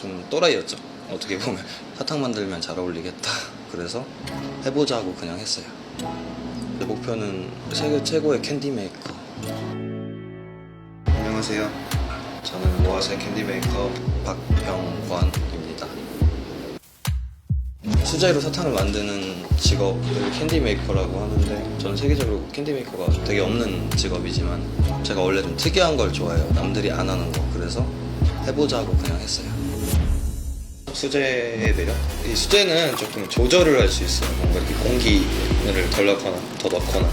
좀 또라이였죠. 어떻게 보면 사탕 만들면 잘 어울리겠다. 그래서 해보자고 그냥 했어요. 내 목표는 세계 최고의 캔디 메이커. 안녕하세요. 저는 모아세 캔디 메이커 박병관입니다. 수제로 사탕을 만드는 직업을 캔디 메이커라고 하는데 전 세계적으로 캔디 메이커가 되게 없는 직업이지만 제가 원래 좀 특이한 걸 좋아해요. 남들이 안 하는 거. 그래서 해보자고 그냥 했어요. 수제의 매력? 이 수제는 조금 조절을 할 수 있어요. 뭔가 이렇게 공기를 덜 넣거나 더 넣거나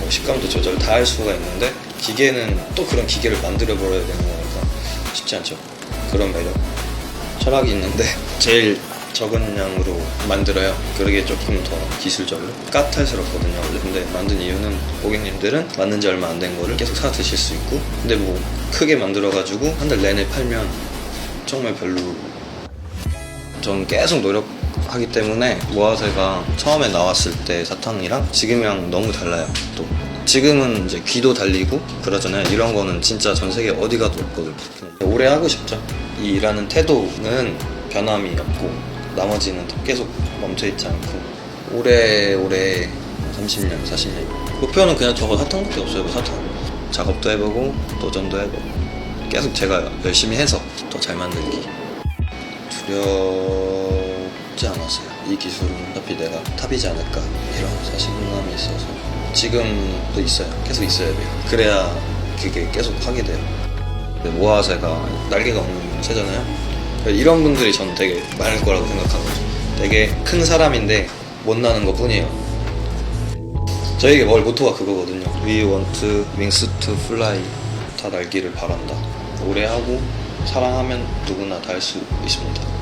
뭐 식감도 조절 다 할 수가 있는데 기계는 또 그런 기계를 만들어 버려야 되는 거니까 쉽지 않죠. 그런 매력. 철학이 있는데 제일 적은 양으로 만들어요. 그러게 조금 더 기술적으로 까탈스럽거든요. 근데 만든 이유는 고객님들은 만든 지 얼마 안 된 거를 계속 사 드실 수 있고 근데 뭐 크게 만들어가지고 한 달 내내 팔면 정말 별로 전 계속 노력하기 때문에 모아세가 처음에 나왔을 때 사탕이랑 지금이랑 너무 달라요. 또 지금은 이제 귀도 달리고 그러잖아요. 이런 거는 진짜 전 세계 어디 가도 없거든요. 오래 하고 싶죠. 이 일하는 태도는 변함이 없고 나머지는 계속 멈춰 있지 않고 오래오래 30년, 40년 목표는 그냥 저거 사탕밖에 없어요. 사탕 작업도 해보고 도전도 해보고 계속 제가 열심히 해서 더 잘 만들기 두렵지 않았어요. 이 기술은 어차피 내가 탑이지 않을까 이런 자신감이 있어서 지금도 있어요. 계속 있어야 돼요. 그래야 그게 계속 하게 돼요. 근데 모아새가 날개가 없는 새잖아요. 이런 분들이 전 되게 많을 거라고 생각하거든요. 되게 큰 사람인데 못 나는 것 뿐이에요. 저에게 월 모토가 그거거든요. We want wings to fly. 다 날기를 바란다. 오래 하고 사랑하면 누구나 다 할 수 있습니다.